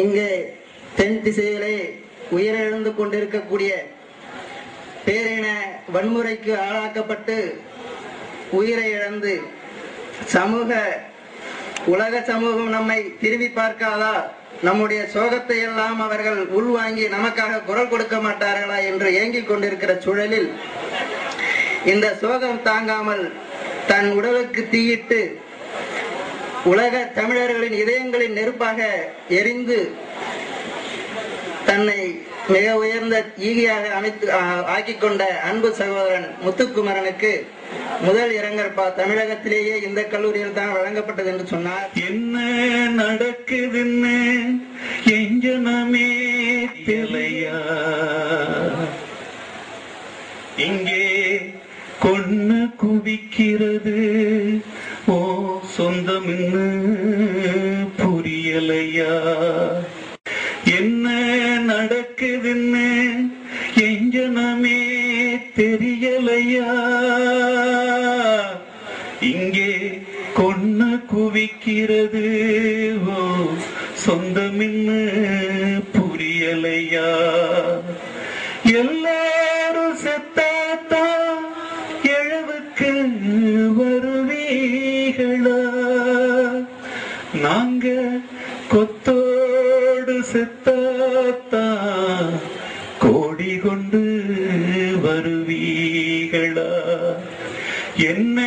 இங்கே தென் திசையிலே உயிரிழந்து கொண்டிருக்கக்கூடிய பேரின வன்முறைக்கு ஆளாக்கப்பட்டு உயிரை இழந்து சமூக உலக சமூகம் நம்மை திரும்பி பார்க்காதா? நம்முடைய சோகத்தை எல்லாம் அவர்கள் உள்வாங்கி நமக்காக குரல் கொடுக்க மாட்டார்களா என்று ஏங்கிக் கொண்டிருக்கிற சூழலில் இந்த சோகம் தாங்காமல் தன் உடலுக்கு தீயிட்டு உலக தமிழர்களின் இதயங்களின் நெருப்பாக எரிந்து தன்னை மிக உயர்ந்த ஈகியாக அமைத்து ஆக்கிக் கொண்ட அன்பு சகோதரன் முத்துக்குமரனுக்கு முதல் இரங்கற்பா தமிழகத்திலேயே இந்த கல்லூரியில் தான் வழங்கப்பட்டது என்று சொன்னார். என்ன நடக்குதுன்னு எஞ்சனமே தெலையா இங்கே கொன்னு குவிக்கிறது. ஓ சொந்தம்னு புரியலையா? என்ன நடக்குதுன்னு எஞ்சனமே தெரியலையா? இங்கே கொன்ன குவிக்கிறது. ஓ சொந்தமின்னு புரியலையா? எல்லா நாங்க கொத்தோடு செத்தாத்தா கோடி கொண்டு வருவீகளா? என்ன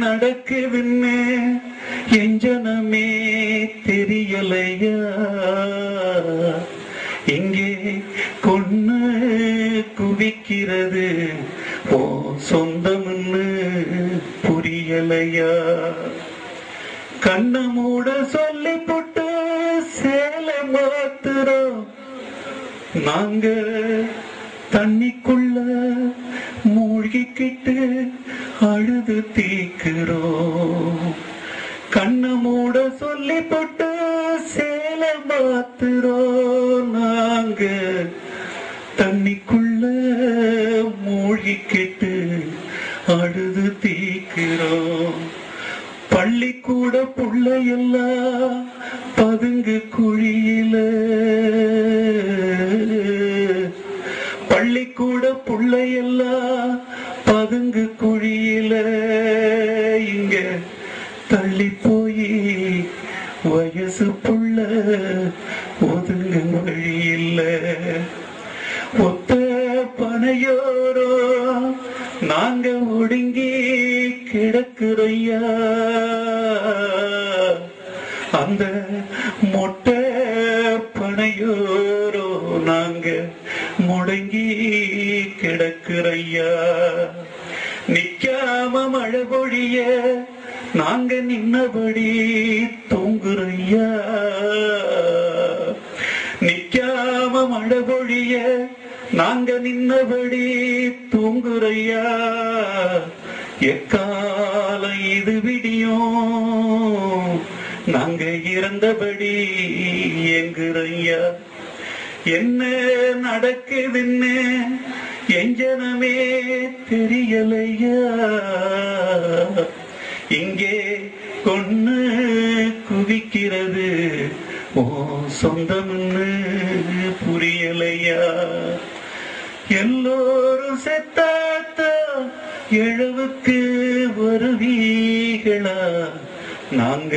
நடக்குதுன்னு எஞ்சனமே தெரியலையா? இங்கே கொன்னு குவிக்கிறது. ஓ சொந்தம்னு புரியலையா? கண்ணு மூட சொல்லி போட்டு சேலை மாத்துறோம் நாங்க தண்ணிக்குள்ள மூழ்கிக்கிட்டு அழுது தீக்கிறோம். கண்ணு மூட சொல்லி போட்டு சேலை மாத்துறோம் நாங்க தண்ணிக்குள்ள பள்ளிக்கூட புள்ளையெல்லாம் பதுங்கு குழியில. பள்ளிக்கூட புள்ளையெல்லாம் பதுங்கு கிடக்குறையா? அந்த மொட்டை பனையோரோ நாங்க முடங்கி கிடக்குறையா? நிக்காம மழை பொழிய நாங்க நின்னபடி தூங்குறையா? நிக்காம மழை பொழிய நாங்க நின்னபடி தூங்குறையா? எக்கா இது விடியும். நாங்க இறந்தபடி எங்குறையா? என்ன நடக்குதுன்னு எஞ்சனமே தெரியலையா? இங்கே கொன்னு குவிக்கிறது. ஓ சொந்தம்னு புரியலையா? எல்லோரும் செத்தாத்தா எழவுக்கு வருவீகளா நாங்க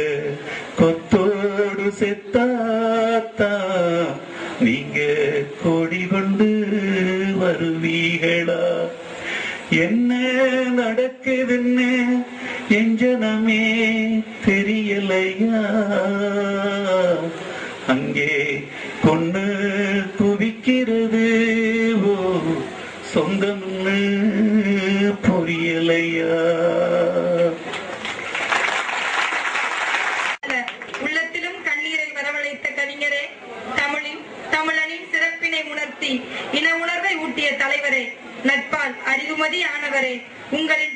கொத்தோடு செத்தாத்தா. நீங்க கோடி கொண்டு வருவீகளா? என்ன நடக்குதுன்னு எஞ்சனமே தெரியலையா? அங்கே கொண்டு குவிக்கிறது. ஓ சொந்தம்னு புரியலையா? இன உணர்வை ஊட்டிய தலைவரே நட்பால் அறிவுமதி ஆனவரே உங்களின்